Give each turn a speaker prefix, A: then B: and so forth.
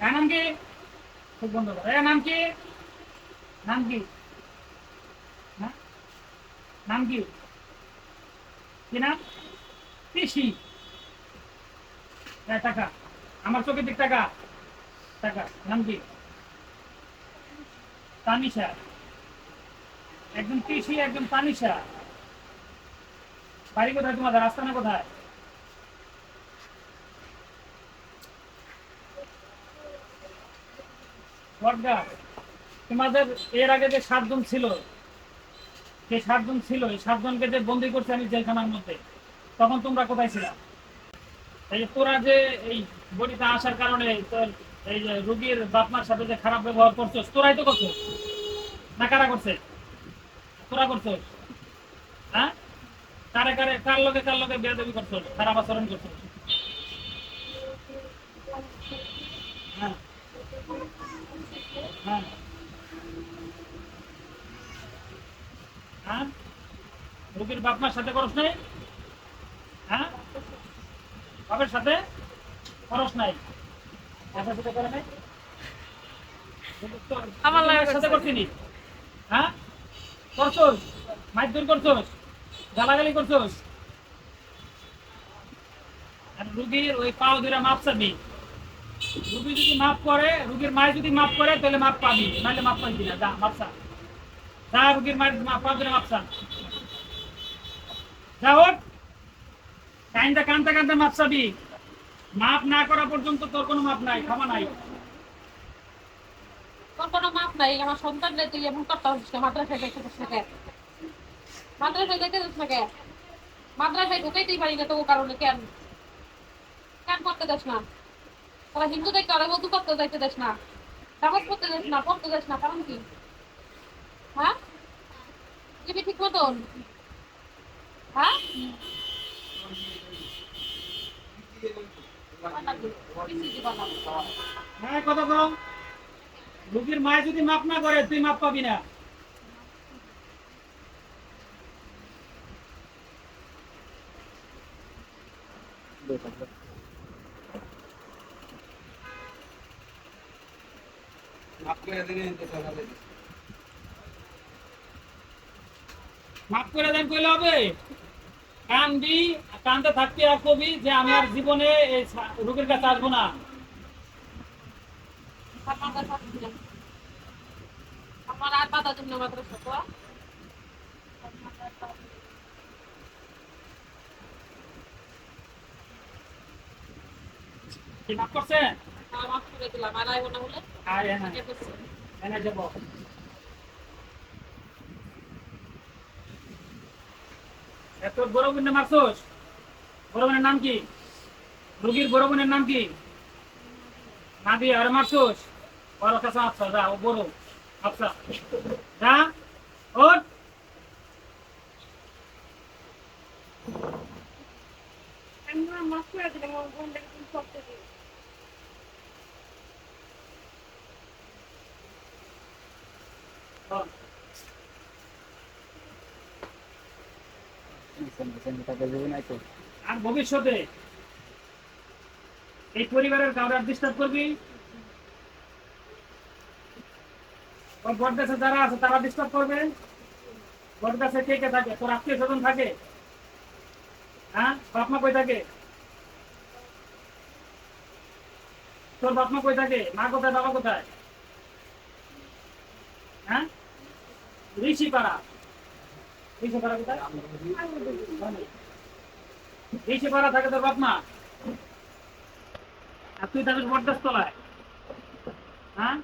A: নাম কি? খুব বন্ধ করো। নাম কি? নাম কি? হ্যাঁ? নাম কি? কি নাম? কৃষি টাকা। আমার চোখের দিক টাকা। টাকা। নাম কি? তানিশা। একজন কৃষি একজন তানিশা। বাড়ি কোথায় তোমাদের? রাস্তানা কোথায়? তোমাদের এর আগে যে সাতজন ছিল, যে সাতজন ছিল, এই সাতজনকে যে বন্দি করছে আমি জেলখানার মধ্যে, তখন তোমরা কোথায় ছিলা? এই যে তোরা যে এই বডিতে আসার কারণে তোর এই যে রুগীর বাপমার সাথে যে খারাপ ব্যবহার করছ তোরাই তো করছ না কারা করছে? তোরা করছ হ্যাঁ? কারে কারে, কার লোকে কার লোকে বেয়াদবি করছ খারাপ আচরণ করছ হ্যাঁ। হ্যাঁ। হ্যাঁ? রুগীর বাপমার সাথে করস নাই? হ্যাঁ? বাপের সাথে নাই? বাপের সাথে করে নাই?
B: আমার
A: সাথে। করছিনি হ্যাঁ? করছোস? মারধর করছোস? গালাগালি করছোস? আর রুগীর ওই পাও ধরে মাপ চাবি। রুগী যদি করে, রুগীর যদি করে, তাহলে পাবি। নাহলে পাবি না। যা মাপ চা। যা, রুগীর মায়ের মাপ পাওয়া ধরে মাপ চা। যা ওঠ কাইন্দা কান্দা কান্দা মাপ চাবি। মাপ না করা পর্যন্ত তোর কোনো মাপ নাই, ক্ষমা নাই।
B: আমার তুই এমন না মাদ্রাসায় না না মাদ্রাসায় ঢুকাইতেই পারি না তো ও কারণে কেন? কেন করতে দেস না? তোরা হিন্দু দেখতে ওরা বধু করতে যাইতে দেস না। নামাজ পড়তে দেস না পড়তে দেস না কারণ কি? হ্যাঁ? দিবি ঠিক মতন? হ্যাঁ।
A: হ্যাঁ কথা কম রুগীর মায় যদি মাপ না করে তুই মাপ পাবি না। মাপ করে দেন, কইলে হবে কান্দি কান্দে থাকতে আর কবি যে আমি আর জীবনে এই রোগীর কাছে আসব না।
B: আমার আর বাধা দিন না মাদ্রাসা তো
A: করছেন
B: মাফ করে দিলাম। আর আইবো না বলে
A: হ্যাঁ
B: আগে করছি।
A: এনে যাব। এত বড় বোনের মারছোস? বড় বোনের নাম কি? রুগীর বড় বোনের নাম কি? নাদি আর মারছোস? বড় কাছে আচ্ছা যা ও বড়। আচ্ছা। যা ওঠ।
C: আমরা মাফ করে দিলাম আমার বোনটাকে তুমি
A: আর ভবিষ্যতে এই পরিবারের কাউরে ডিস্টার্ব করবি? বটগাছে যারা আছে, তারা ডিস্টার্ব করবে? বটগাছে কে কে থাকে? তোর আত্মীয় স্বজন থাকে? হ্যাঁ? বাপমা কই থাকে? তোর বাপমা কই থাকে? মা কোথায়? বাবা কোথায়? হ্যাঁ? ঋষি পাড়া ঋষি পাড়া কোথায়? ঋষি পাড়া থাকে তোর বাপমা আর তুই থাকিস বরদাস্তলায় হ্যাঁ?